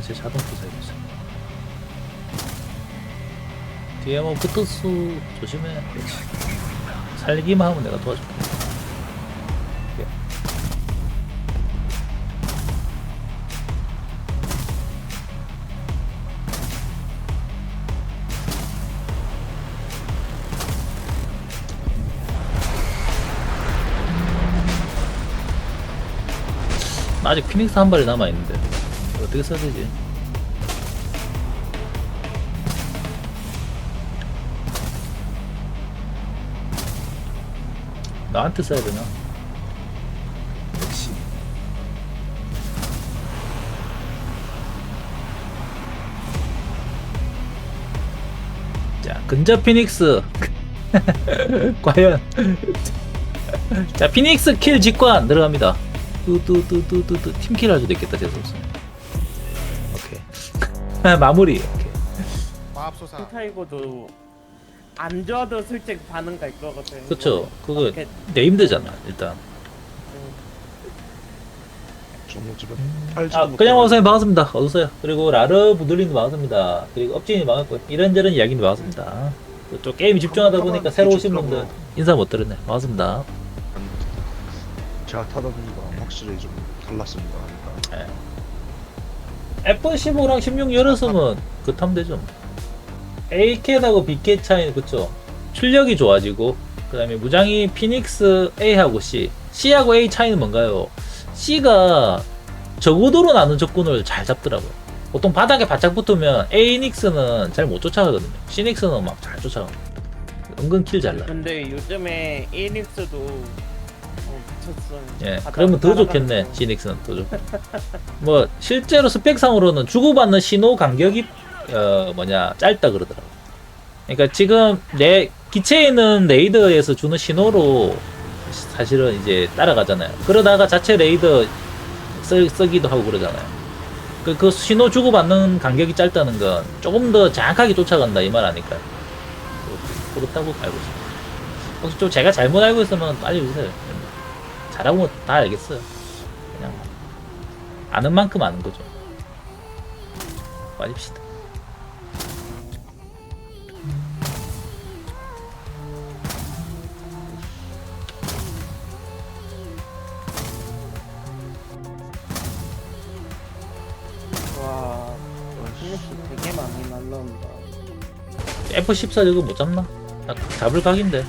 제 자동 있어. 뒤에 뭐 붙어수 조심해. 그렇지. 살기만 하면 내가 도와줄게. 예. 나 아직 피닉스 한 발이 남아 있는데 어떻게 써야 되지? 나한테 써야 되나? 역시. 자 근접 피닉스. 과연. 자 피닉스 킬 직관 들어갑니다. 뚜뚜뚜뚜뚜뚜. 팀킬 할 수도 있겠다 재수없어 오 케이 마무리 오케이. 마법소사 타이거도 안 좋아도 솔직히 반응 갈 거거든. 그쵸 그거 이렇게 네임드잖아 일단 아, 그냥 와서님 반갑습니다. 어서오세요. 그리고 라르 부들님도 반갑습니다. 그리고 업진이 반갑고 이런저런 이야기도 반갑습니다. 또좀 게임 집중하다 보니까 새로 오신 분들 인사 못 드렸네. 반갑습니다. 제가 타다 보니까 확실히 좀 달랐습니다. 그러니까 F15랑 16 열었으면 그 타면 되죠. AK하고 BK 차이는 그쵸. 출력이 좋아지고 그 다음에 무장이 피닉스 A하고 C C하고 A 차이는 뭔가요? C가 저고도로 나눈 적군을 잘 잡더라고요. 보통 바닥에 바짝 붙으면 A닉스는 잘 못 쫓아가거든요. C닉스는 막 잘 쫓아갑니다. 은근 킬 잘 나. 근데 요즘에 미쳤어. 예, 바닥 그러면 더 좋겠네. 거. 시닉스는 더 좋. 뭐 실제로 스펙상으로는 주고받는 신호 간격이 어 뭐냐 짧다 그러더라고. 그러니까 지금 내 기체에 있는 레이더에서 주는 신호로 사실은 이제 따라가잖아요. 그러다가 자체 레이더 쓰, 쓰기도 하고 그러잖아요. 그, 그 신호 주고받는 간격이 짧다는 건 조금 더 정확하게 쫓아간다 이 말 아닐까요? 그- 그렇다고 알고 있습니다. 혹시 좀 제가 잘못 알고 있으면 알려주세요. 잘하고 다 알겠어요. 그냥 아는 만큼 아는 거죠. 빠집시다. 와, 피닉스 되게 많이 날라온다. F14 저거 못 잡나? 나 잡을 각인데.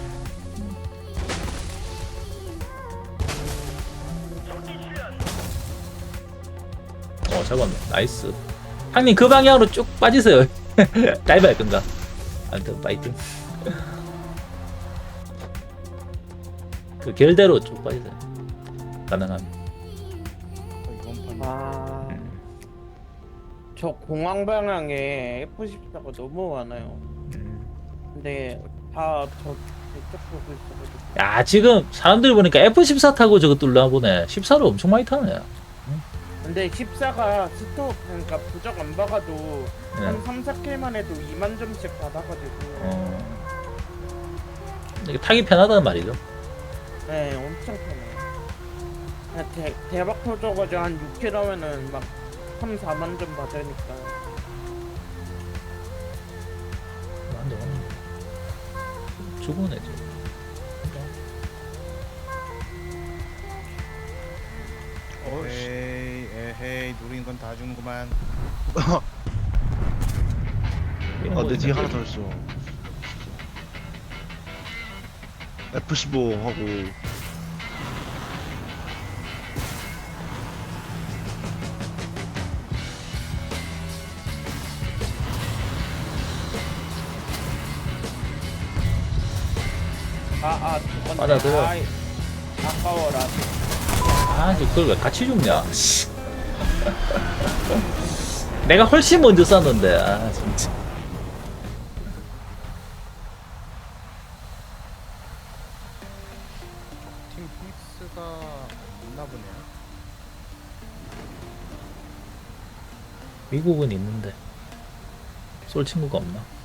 잡았네. 나이스. 형님 그 방향으로 쭉 빠지세요. 다이브 할 건가? 아무튼 파이팅. 그 결대로 쭉 빠지세요. 가능하면. 와, 음. 저 공항 방향에 F14가 너무 많아요. 음. 근데 다저 대쪽 보고 있어가지고. 야 지금 사람들 보니까 F14 타고 저거 뚫나 보네. 14를 엄청 많이 타네. 근데 14가 스톱 그러니까 부적 안 박아도 네. 한 3, 4킬만 해도 2만 점씩 받아가지고 어. 이게 타기 편하다는 말이죠. 네 엄청 편해요 그냥 대, 대박 터져가지고 한 6킬 하면은 막 3, 4만 점 받으니까 완전 죽은 애죠. 에헤이 에 헤이 누린 건 다 주는구만 뭐 아내 뒤에 하나 더 있어. F15 하고 아아 맞아들어. 아이, 아까워라 아, 이제 그걸 왜 같이 죽냐? 씨. 내가 훨씬 먼저 쐈는데, 아, 진짜. 팀 피닉스가 있나 보네요 미국은 있는데, 쏠 친구가 없나?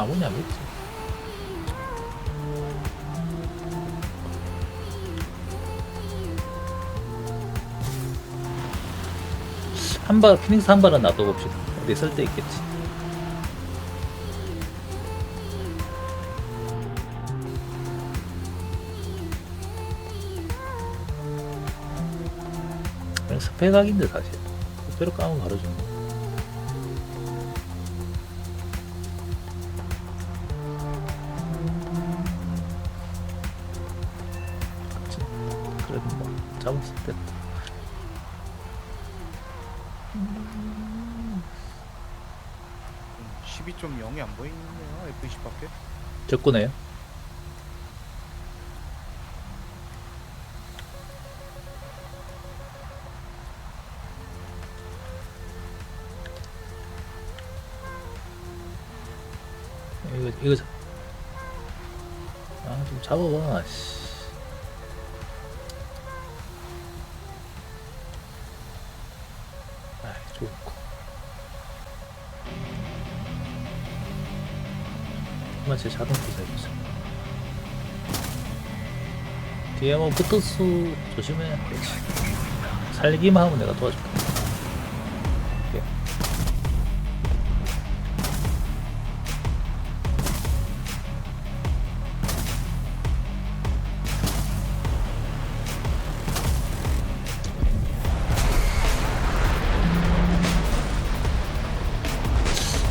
아무냐 믿지. 한 발, 피닉스 한 발은 놔둬 봅시다. 어디 쓸때 있겠지. 그냥 스펙 각인데 사실. 스펙으로 까면 바로 주는 거. 그래도 뭐 잡았을 때. 음, 12.0이 안 보이네요. F20 밖에. 적구네요. 이거 이거 잡- 아, 좀 잡아봐. 씨. 마치 자동 기사해보세요. 뒤에 뭐 붙었수 조심해. 그렇지. 살기만 하면 내가 도와줄게.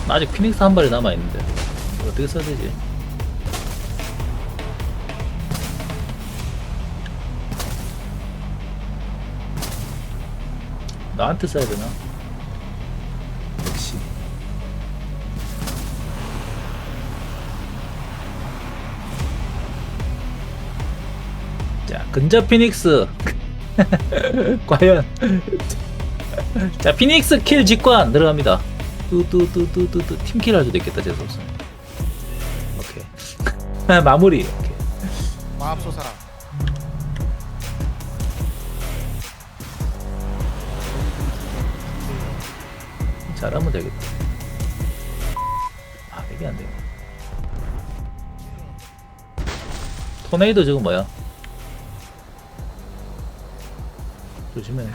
아직 피닉스 한 발이 남아 있는데 어떻게 써야 되지? 나한테 써야 되나? 역시. 자 근접 피닉스. 과연. 자 피닉스 킬 직관 들어갑니다. 뚜뚜뚜뚜뚜뚜. 팀킬 할 수도 있겠다 재수없어 마무리 오케이 마압소사. 잘하면 되겠다. 아 이게 안 되네. 토네이도 저거 뭐야? 조심해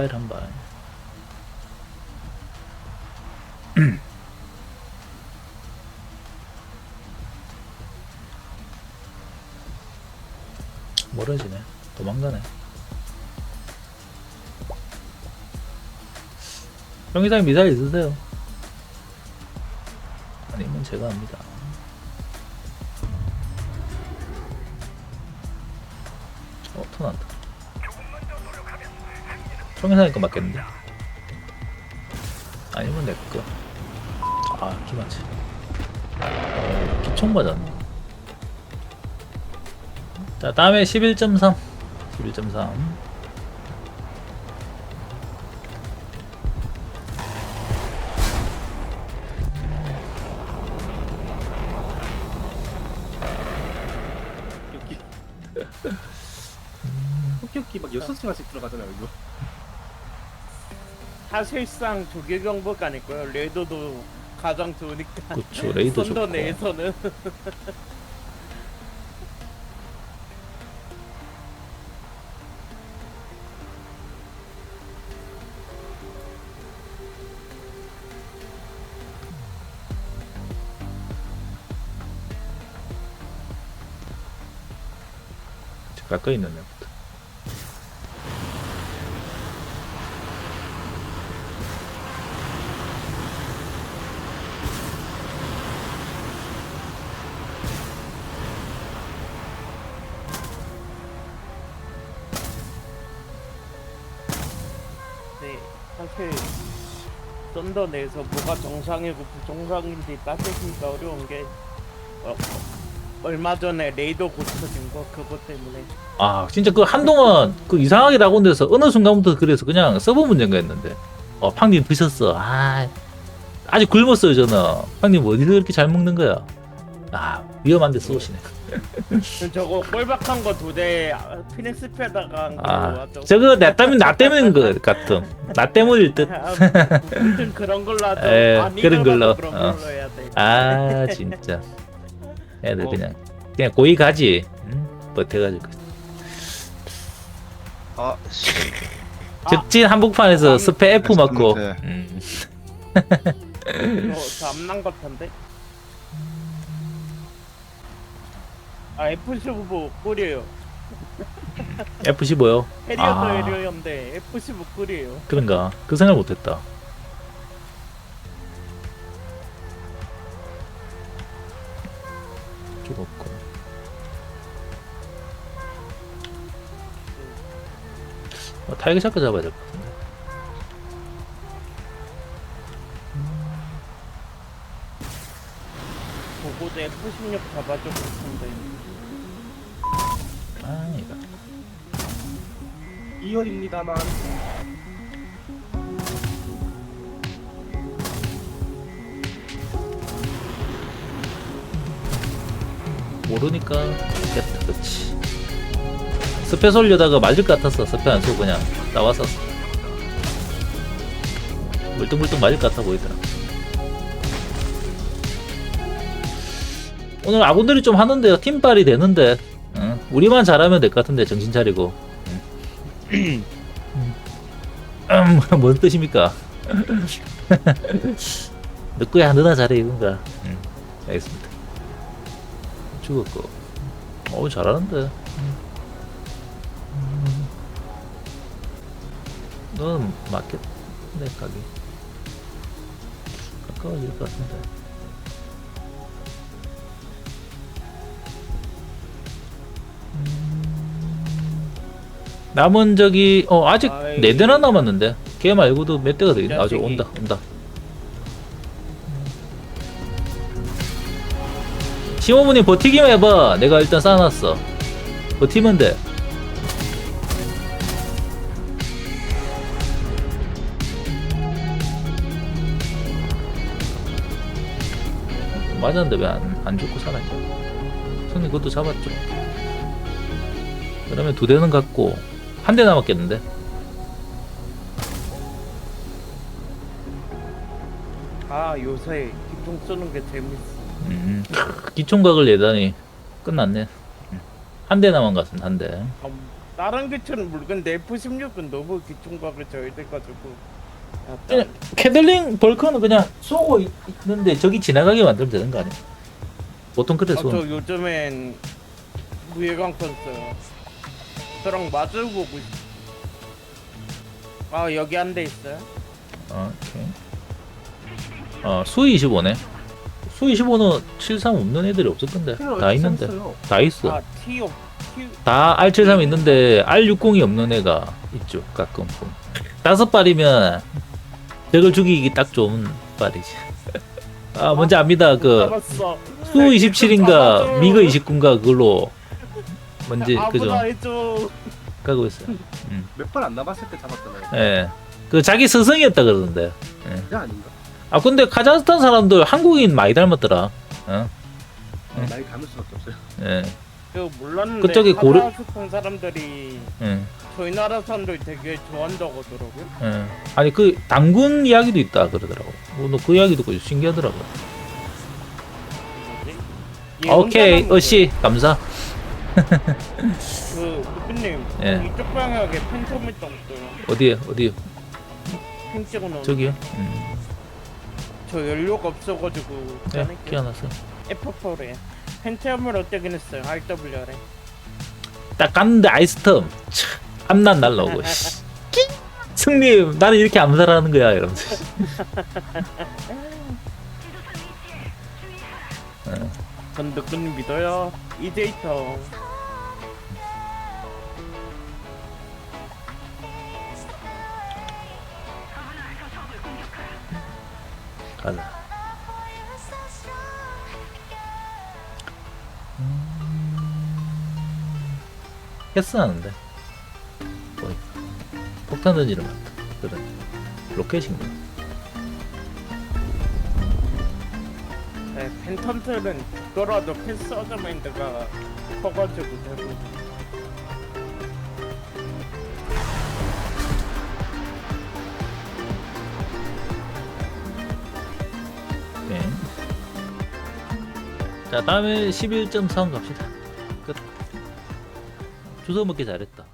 사와일 한발. 멀어지네. 도망가네. 형이상 미사일 있으세요? 아니면 제가 합니다 총회사니까 맞겠는데? 아니면 내꺼 아 기맞지. 어, 기총 맞았네. 자 다음에 11.3 11.3 여기 흑격기 막 여섯 시간씩 들어가잖아요 이거 사실상 조개 경보가 아니고요. 레이더도 가장 좋으니까. 그쵸 레이더 선도 좋고 내에서는 가까이 있는 애 사실 썬더 내에서 뭐가 정상이고 부정상인지 따지기가 어려운 게 어, 얼마 전에 레이더 고쳐진 거 그것 때문에 아 진짜 그 한동안 그 이상하게 나온데서 어느 순간부터 그래서 그냥 서버 문제인가 했는데 어 팡님 드셨어 아 아주 굶었어요 저는. 형님 어디서 이렇게 잘 먹는 거야? 아 위험한데 쏘시네. 저거 꼴박한 거 두 대 피닉스 패다가 한 거. 아. 저거 나 때문 나 때문인 것 같음. 나 때문일 듯. 아, 무튼 그런 걸로 하죠. 에, 아니더라도 그런 걸로. 그런 어. 걸로 해야 돼. 아 진짜. 애들 어. 그냥 그냥 고이 가지. 응? 버텨가지고. 아, 씨. 적진 한복판에서 아, 스페 F 맞고. 네. 음. 저 암난 같은데. 아 F15 꿀이에요. F15요. 해리어도 아. 해리어인데 F15 꿀이에요. 그런가? 그 생각 못했다. 죽었고. 어, 타이거 샤크 잡아야 될 것 같은 보고도 F16 잡아주고 싶은데. 아, 이거. 2열입니다만 모르니까 됐다, 그치. 스페 쏠려다가 맞을 것 같았어. 스페 안 쏘고 그냥 나왔었어. 물뚱물뚱 맞을 것 같아 보이더라. 오늘 아군들이 좀 하는데요. 팀빨이 되는데. 응. 우리만 잘하면 될 것 같은데 정신 차리고. 응. 음, 뭔 뜻입니까? 늦고야 누나 잘해 이건가? 응. 알겠습니다. 죽었고. 어우 잘하는데. 음. 음. 넌 맞겠네 가기. 가까워질 것 같은데. 남은 저기 어 아직 아이. 네 대나 남았는데 걔 말고도 몇 대가 더 있나? 아주 자식이. 온다 온다. 시모문이 버티기만 해봐. 내가 일단 쌓아놨어. 버티면 돼. 맞았는데 왜 안 안 죽고 살아있냐? 손님 그것도 잡았죠. 그러면 두 대는 갔고 한 대 남았겠는데? 아 요새 기둥 쏘는 게 재밌어. 음, 기총각을 내다니 끝났네. 한 대 남은 것 같은 한 대. 아, 다른 기체는 모르겠는데 F16은 너무 기총각을 져야 돼가지고. 그냥 캐들링 벌크는 그냥 쏘고 있- 있는데 저기 지나가게 만들면 되는 거 아니야? 보통 그래 아, 저 쏘. 요즘엔 무예광권 써요. 저랑 마주 보고 있어. 아 여기 한 대 있어요? 어, 오케이. 어, 수 25네. 수 25는 73 없는 애들이 없을 건데. 다 있는데. 다 있어. 아 T5 T 다 R73 있는데 R60이 없는 애가 있죠. 가끔. 보면. 다섯 발이면 적을 죽이기 딱 좋은 발이지. 아, 뭔지 압니다. 그 잡았어. 수 27인가 미그 29인가 그걸로 뭔지 그죠? 아무나 해줘. 가고 있어요. 몇번 안 남았을 때 잡았잖아요. 예. 그 자기 스승이었다 그러던데. 그게 아닌가? 아 근데 카자흐스탄 사람들 한국인 많이 닮았더라. 어? 어, 응. 나이 닮을 수밖에 없어요. 예. 그 몰랐는데 그쪽에 고려- 카자흐스탄 사람들이 예. 저희 나라 사람들 되게 좋아한다고 하더라고요. 예. 아니 그 당군 이야기도 있다 그러더라고. 뭐, 너그 이야기 듣고 신기하더라고. 뭐지? 얘 오케이 어씨 감사. 그 대표님 예. 이쪽 방향에 팬텀이 있어요. 어디에 어디 팬 찍어놓은. 저기요. 음. 저 연료가 없어가지고 예. 네, 끼어났어. F4래. 팬텀을 어떻게 했어요? RWR에. 딱 갔는데 아이스텀. 참, 암난 날라오고. 씨. 승님 나는 이렇게 암살하는 거야 이러면서. 전 누구님 믿어요. 이제이터. 가자. 음... 패스 하는데. 거의. 폭탄 던지는 것 같다. 그래. 로켓인가? 네, 팬텀들은 죽더라도 패스 어드맨드가 커가지고 되고. 네. 자 다음에 11.3 갑시다. 끝. 주워 먹기 잘했다